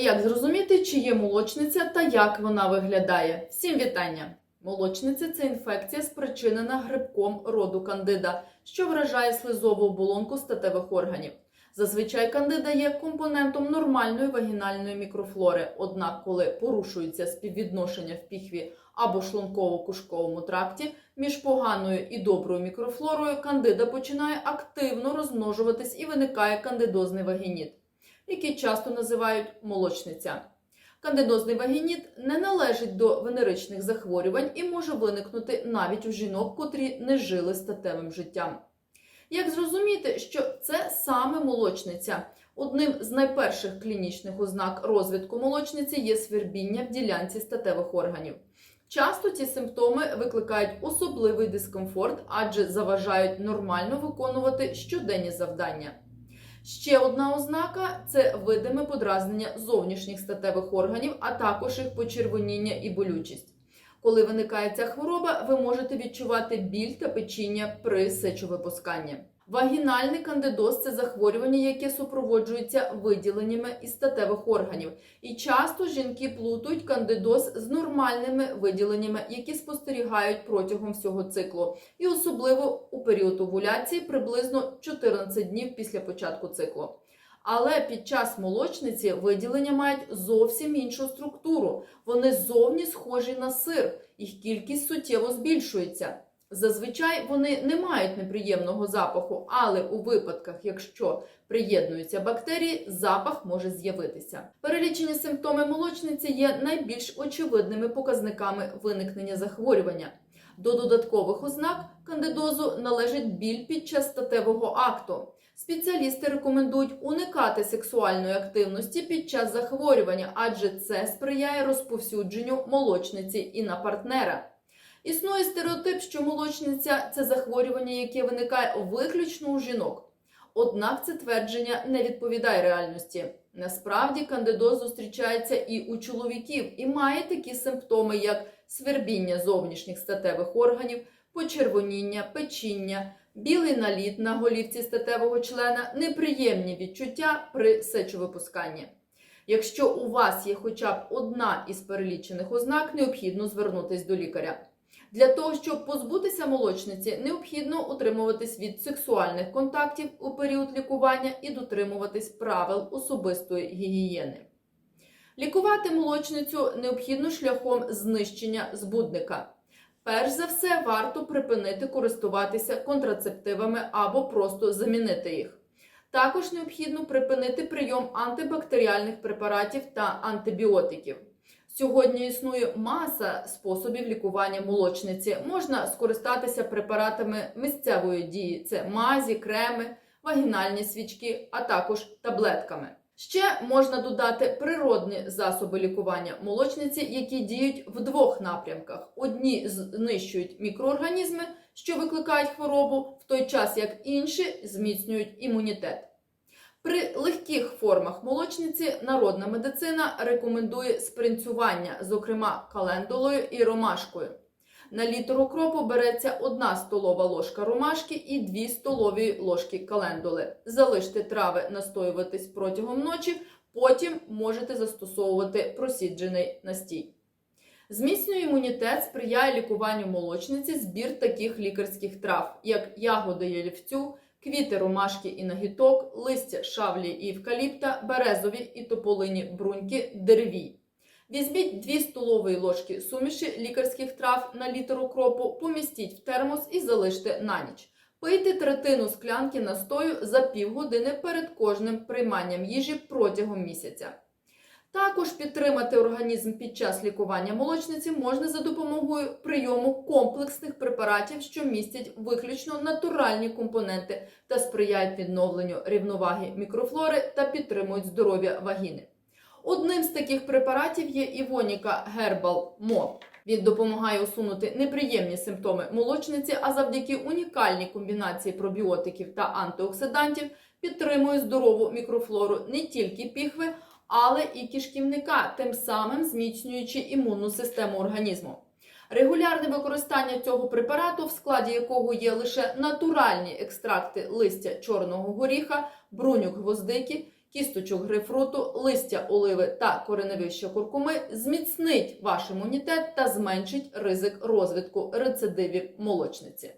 Як зрозуміти, чи є молочниця та як вона виглядає? Всім вітання! Молочниця це інфекція, спричинена грибком роду кандида, що вражає слизову оболонку статевих органів. Зазвичай кандида є компонентом нормальної вагінальної мікрофлори. Однак, коли порушується співвідношення в піхві або шлунково-кушковому тракті між поганою і доброю мікрофлорою, кандида починає активно розмножуватись і виникає кандидозний вагініт, який часто називають молочниця. Кандидозний вагініт не належить до венеричних захворювань і може виникнути навіть у жінок, котрі не жили статевим життям. Як зрозуміти, що це саме молочниця? Одним з найперших клінічних ознак розвитку молочниці є свербіння в ділянці статевих органів. Часто ці симптоми викликають особливий дискомфорт, адже заважають нормально виконувати щоденні завдання. Ще одна ознака це видиме подразнення зовнішніх статевих органів, а також їх почервоніння і болючість. Коли виникає ця хвороба, ви можете відчувати біль та печіння при сечовипусканні. Вагінальний кандидоз це захворювання, яке супроводжується виділеннями із статевих органів. І часто жінки плутають кандидоз з нормальними виділеннями, які спостерігають протягом всього циклу, і особливо у період овуляції приблизно 14 днів після початку циклу. Але під час молочниці виділення мають зовсім іншу структуру. Вони зовні схожі на сир, їх кількість суттєво збільшується. Зазвичай вони не мають неприємного запаху, але у випадках, якщо приєднуються бактерії, запах може з'явитися. Перелічені симптоми молочниці є найбільш очевидними показниками виникнення захворювання. До додаткових ознак кандидозу належить біль під час статевого акту. Спеціалісти рекомендують уникати сексуальної активності під час захворювання, адже це сприяє розповсюдженню молочниці і на партнера. Існує стереотип, що молочниця це захворювання, яке виникає виключно у жінок. Однак це твердження не відповідає реальності. Насправді кандидоз зустрічається і у чоловіків і має такі симптоми, як свербіння зовнішніх статевих органів, почервоніння, печіння, білий наліт на голівці статевого члена, неприємні відчуття при сечовипусканні. Якщо у вас є хоча б одна із перелічених ознак, необхідно звернутись до лікаря. Для того, щоб позбутися молочниці, необхідно утримуватись від сексуальних контактів у період лікування і дотримуватись правил особистої гігієни. Лікувати молочницю необхідно шляхом знищення збудника. Перш за все, варто припинити користуватися контрацептивами або просто замінити їх. Також необхідно припинити прийом антибактеріальних препаратів та антибіотиків. Сьогодні існує маса способів лікування молочниці. Можна скористатися препаратами місцевої дії: це мазі, креми, вагінальні свічки, а також таблетками. Ще можна додати природні засоби лікування молочниці, які діють в двох напрямках: одні знищують мікроорганізми, що викликають хворобу, в той час як інші зміцнюють імунітет. При легких формах молочниці народна медицина рекомендує спринцювання, зокрема календулою і ромашкою. На літр укропу береться 1 столова ложка ромашки і 2 столові ложки календули. Залиште трави настоюватись протягом ночі, потім можете застосовувати просіджений настій. Зміцнює імунітет сприяє лікуванню молочниці збір таких лікарських трав, як ягоди ялівцю, квіти ромашки і нагіток, листя шавлі і евкаліпта, березові і тополині бруньки, дереві. Візьміть 2 столові ложки суміші лікарських трав на літр укропу, помістіть в термос і залиште на ніч. Пийте третину склянки настою за півгодини перед кожним прийманням їжі протягом місяця. Також підтримати організм під час лікування молочниці можна за допомогою прийому комплексних препаратів, що містять виключно натуральні компоненти та сприяють відновленню рівноваги мікрофлори та підтримують здоров'я вагіни. Одним з таких препаратів є Івоніка Herbal Mo. Він допомагає усунути неприємні симптоми молочниці, а завдяки унікальній комбінації пробіотиків та антиоксидантів підтримує здорову мікрофлору не тільки піхви, але і кишківника, тим самим зміцнюючи імунну систему організму. Регулярне використання цього препарату, в складі якого є лише натуральні екстракти листя чорного горіха, бруньок гвоздики кісточок грейпфруту, листя оливи та кореневища куркуми зміцнить ваш імунітет та зменшить ризик розвитку рецидивів молочниці.